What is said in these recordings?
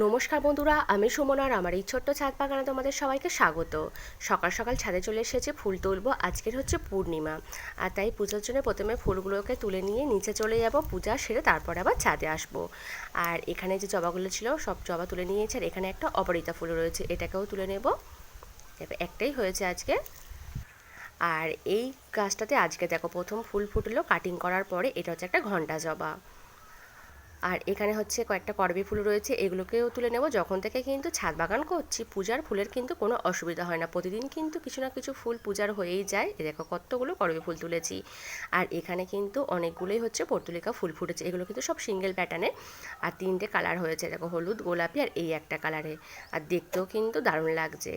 নমস্কার বন্ধুরা, আমি সুমনা আর আমার এই ছোট্ট ছাদ বাগানে তোমাদের সবাইকে স্বাগত। সকাল সকাল ছাদে চলে এসেছে, ফুল তুলবো। আজকের হচ্ছে পূর্ণিমা। আর তাই পুজোর জন্য প্রথমে ফুলগুলোকে তুলে নিয়ে নিচে চলে যাব, পূজা সেরে তারপরে আবার ছাদে আসব। আর এখানে যে জবাগুলো ছিল, সব জবা তুলে নিয়েছে, আর এখানে একটা অপরিতা ফুল রয়েছে, এটাকেও তুলে নেব। একটাই হয়েছে আজকে। আর এই গাছটাতে আজকে দেখো, প্রথম ফুল ফুটলো কাটিং করার পরে এটা হচ্ছে একটা ঘণ্টা জবা। আর এখানে হচ্ছে কয়েকটা করবি ফুল রয়েছে, এগুলোকেও তুলে নেব। যখন থেকে কিন্তু ছাদ বাগান করছি, পূজার ফুলের কিন্তু কোনো অসুবিধা হয় না। প্রতিদিন কিন্তু কিছু না কিছু ফুল পূজার হয়েই যায়। দেখো কতগুলো করবি ফুল তুলেছি। আর এখানে কিন্তু অনেকগুলোই হচ্ছে পর্তুলিকা ফুল ফুটেছে। এগুলো কিন্তু সব সিঙ্গেল প্যাটার্নে। আর তিনটে কালার হয়েছে দেখো হলুদ, গোলাপি আর এই একটা কালারে। আর দেখতেও কিন্তু দারুণ লাগছে।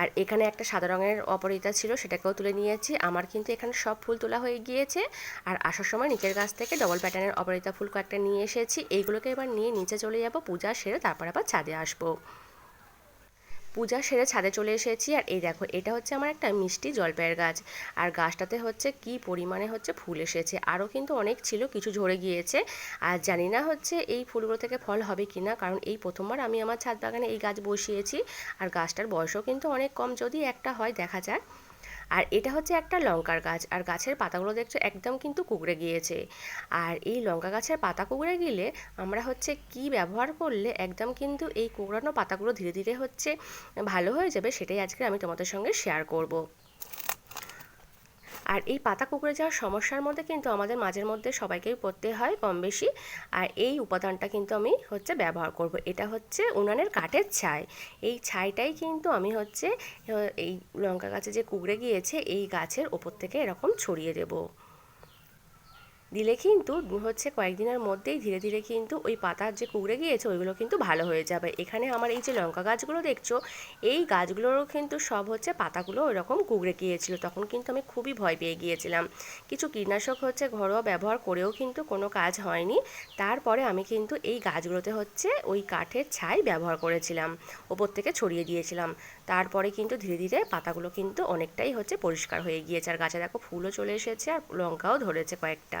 আর এখানে একটা সাদা রঙের অপরিতা ছিল, সেটাকেও তুলে নিয়েছি। আমার কিন্তু এখানে সব ফুল তোলা হয়ে গিয়েছে। আর আসার সময় নিচের গাছ থেকে ডবল প্যাটার্নের অপরিতা ফুল কয়েকটা নিয়ে এসেছি। এইগুলোকে এবার নিয়ে নিচে চলে যাব, পূজা সেরে তারপর আবার ছাদে আসব। পূজা সেরে ছাদে চলে এসেছি। আর এই দেখো, এটা হচ্ছে আমার একটা মিষ্টি জলপাইয়ের গাছ। আর গাছটাতে হচ্ছে কি পরিমাণে হচ্ছে ফুল এসেছে। আরও কিন্তু অনেক ছিল, কিছু ঝরে গিয়েছে। আর জানি না হচ্ছে এই ফুলগুলো থেকে ফল হবে কি না কারণ এই প্রথমবার আমি আমার ছাদ বাগানে এই গাছ বসিয়েছি। আর গাছটার বয়সও কিন্তু অনেক কম, যদি একটা হয় দেখা যায় আর এটা হচ্ছে একটা লঙ্কার গাছ। আর গাছের পাতাগুলো দেখছ একদম কিন্তু কুকড়ে গিয়েছে। আর এই লঙ্কা গাছের পাতা কুকড়ে গেলে আমরা হচ্ছে কি ব্যবহার করলে একদম কিন্তু এই কুকড়ানো পাতাগুলো ধীরে ধীরে হচ্ছে ভালো হয়ে যাবে সেটাই আজকে আমি তোমাদের সঙ্গে শেয়ার করব। আর এই পাতা কুকুরে যাওয়ার সমস্যার মধ্যে কিন্তু আমাদের মাঝের মধ্যে সবাইকেই পড়তে হয় কম বেশি। আর এই উপাদানটা কিন্তু আমি হচ্ছে ব্যবহার করব। এটা হচ্ছে উনানের কাঠের ছাই। এই ছাইটাই কিন্তু আমি হচ্ছে, এই লঙ্কা গাছে যে কুকড়ে গিয়েছে, এই গাছের ওপর থেকে এরকম ছড়িয়ে দেবো। দিলে কিন্তু হচ্ছে কয়েকদিনের মধ্যেই ধীরে ধীরে কিন্তু ওই পাতার যে কুড়ে গিয়েছে, ওইগুলো কিন্তু ভালো হয়ে যাবে। এখানে আমার এই যে লঙ্কা গাছগুলো দেখছ, এই গাছগুলোরও কিন্তু সব হচ্ছে পাতাগুলো ওইরকম কুগড়ে গিয়েছিল। তখন কিন্তু আমি খুবই ভয় পেয়ে গিয়েছিলাম। কিছু কীটনাশক হচ্ছে ঘরোয়া ব্যবহার করেও কিন্তু কোনো কাজ হয়নি। তারপরে আমি কিন্তু এই গাছগুলোতে হচ্ছে ওই কাঠের ছাই ব্যবহার করেছিলাম, ওপর থেকে ছড়িয়ে দিয়েছিলাম। তারপরে কিন্তু ধীরে ধীরে পাতাগুলো কিন্তু অনেকটাই হচ্ছে পরিষ্কার হয়ে গিয়েছে। আর গাছে দেখো ফুলও চলে এসেছে আর লঙ্কাও ধরেছে কয়েকটা।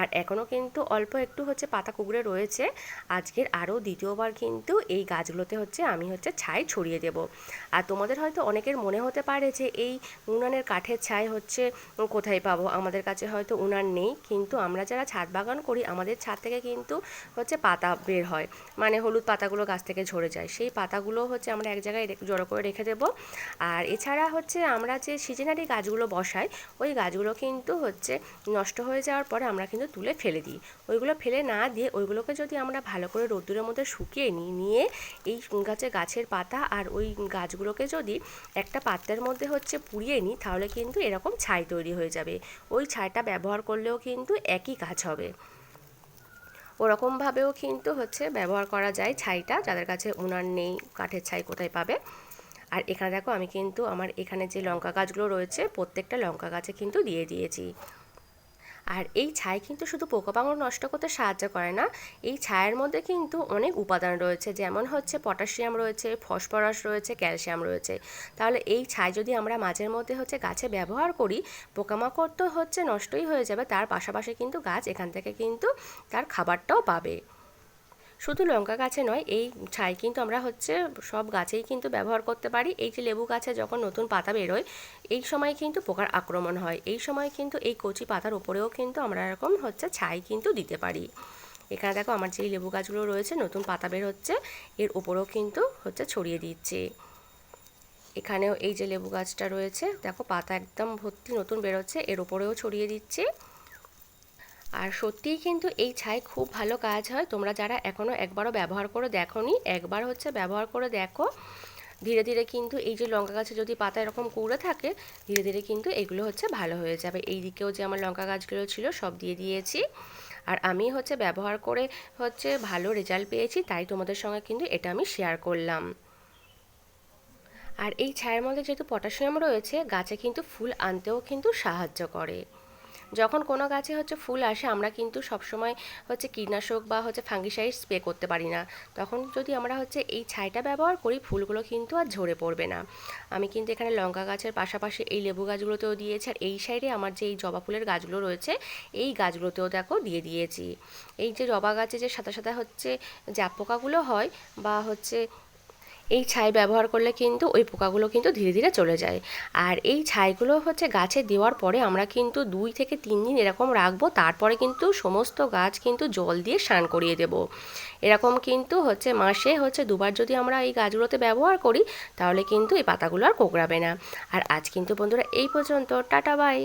আর এখনও কিন্তু অল্প একটু হচ্ছে পাতা কুকুরে রয়েছে। আজকের আরও দ্বিতীয়বার কিন্তু এই গাছগুলোতে হচ্ছে আমি হচ্ছে ছাই ছড়িয়ে দেব। আর তোমাদের হয়তো অনেকের মনে হতে পারে যে এই উনানের কাঠের ছাই হচ্ছে কোথায় পাবো? আমাদের কাছে হয়তো উনান নেই, কিন্তু আমরা যারা ছাদ বাগান করি, আমাদের ছাদ থেকে কিন্তু হচ্ছে পাতা বের হয়। মানে হলুদ পাতাগুলো গাছ থেকে ঝরে যায়। সেই পাতাগুলো হচ্ছে আমরা এক জায়গায় জড়ো করে রেখে দেবো। আর এছাড়া হচ্ছে আমরা যে সিজনারি গাছগুলো বসাই, ওই গাছগুলো কিন্তু হচ্ছে নষ্ট হয়ে যাওয়ার পরে আমরা কিন্তু তুলে ফেলে দিই। ওইগুলো ফেলে না দিয়ে ওইগুলোকে যদি আমরা ভালো করে রোদ্দুরের মধ্যে শুকিয়ে নিই নিয়ে এই গাছে গাছের পাতা আর ওই গাছগুলোকে যদি একটা পাত্রের মধ্যে হচ্ছে পুড়িয়ে নিই তাহলে কিন্তু এরকম ছাই তৈরি হয়ে যাবে। ওই ছাইটা ব্যবহার করলেও কিন্তু একই কাজ হবে। ওরকমভাবেও কিন্তু হচ্ছে ব্যবহার করা যায় ছাইটা, যাদের কাছে উনান নেই, কাঠের ছাই কোথায় পাবে। আর এখানে দেখো আমি কিন্তু আমার এখানে যে লঙ্কা গাছগুলো রয়েছে, প্রত্যেকটা লঙ্কা গাছে কিন্তু দিয়ে দিয়েছি। আর এই ছাই কিন্তু শুধু পোকামাকড় নষ্ট করতে সাহায্য করে না, এই ছায়ের মধ্যে কিন্তু অনেক উপাদান রয়েছে, যেমন হচ্ছে পটাশিয়াম রয়েছে, ফসফরাস রয়েছে, ক্যালসিয়াম রয়েছে। তাহলে এই ছাই যদি আমরা মাঝের মধ্যে হচ্ছে গাছে ব্যবহার করি, পোকামাকড় তো হচ্ছে নষ্টই হয়ে যাবে, তার পাশাপাশি কিন্তু গাছ এখান থেকে কিন্তু তার খাবারটাও পাবে। শুধু লঙ্কা গাছে নয়, এই ছাই কিন্তু আমরা হচ্ছে সব গাছেই কিন্তু ব্যবহার করতে পারি। এই যে লেবু গাছে যখন নতুন পাতা বেরোয়, এই সময় কিন্তু পোকার আক্রমণ হয়। এই সময় কিন্তু এই কচি পাতার উপরেও কিন্তু আমরা এরকম হচ্ছে ছাই কিন্তু দিতে পারি। এখানে দেখো আমার যেই লেবু গাছগুলো রয়েছে, নতুন পাতা বের হচ্ছে, এর উপরেও কিন্তু হচ্ছে ছড়িয়ে দিচ্ছে। এখানেও এই যে লেবু গাছটা রয়েছে, দেখো পাতা একদম ভর্তি নতুন বেরোচ্ছে, এর উপরেও ছড়িয়ে দিচ্ছে। আর সত্যিই কিন্তু এই ছাই খুব ভালো কাজ হয়। তোমরা যারা এখনও একবারও ব্যবহার করে দেখো নি একবার হচ্ছে ব্যবহার করে দেখো। ধীরে ধীরে কিন্তু এই যে লঙ্কা গাছে যদি পাতা এরকম কুড়ে থাকে, ধীরে ধীরে কিন্তু এগুলো হচ্ছে ভালো হয়ে যাবে। এই দিকেও যে আমার লঙ্কা গাছগুলো ছিল সব দিয়ে দিয়েছি। আর আমি হচ্ছে ব্যবহার করে হচ্ছে ভালো রেজাল্ট পেয়েছি, তাই তোমাদের সঙ্গে কিন্তু এটা আমি শেয়ার করলাম। আর এই ছায়ের মধ্যে যেহেতু পটাশিয়াম রয়েছে, গাছে কিন্তু ফুল আনতেও কিন্তু সাহায্য করে। যখন কোনো গাছে হচ্ছে ফুল আসে, আমরা কিন্তু সবসময় হচ্ছে কীটনাশক বা হচ্ছে ফাঙ্গিসাইড স্প্রে করতে পারি না। তখন যদি আমরা হচ্ছে এই ছাইটা ব্যবহার করি, ফুলগুলো কিন্তু আর ঝরে পড়বে না। আমি কিন্তু এখানে লঙ্কা গাছের পাশাপাশি এই লেবু গাছগুলোতেও দিয়েছি, আর এই সাইডে আমার যে এই জবা ফুলের গাছগুলো রয়েছে, এই গাছগুলোতেও দেখো দিয়ে দিয়েছি। এই যে জবা গাছে যে সাদা সাদা হচ্ছে জাপ পোকাগুলো হয়, বা হচ্ছে এই ছাই ব্যবহার করলে কিন্তু ওই পোকাগুলো কিন্তু ধীরে ধীরে চলে যায়। আর এই ছাইগুলো হচ্ছে গাছে দেওয়ার পরে আমরা কিন্তু দুই থেকে তিন দিন এরকম রাখব, তারপরে কিন্তু সমস্ত গাছ কিন্তু জল দিয়ে স্নান করিয়ে দেব। এরকম কিন্তু হচ্ছে মাসে হচ্ছে দুবার যদি আমরা এই গাছগুলোতে ব্যবহার করি, তাহলে কিন্তু এই পাতাগুলো আর কোকড়াবে না। আর আজ কিন্তু বন্ধুরা এই পর্যন্ত, টাটা, বাই।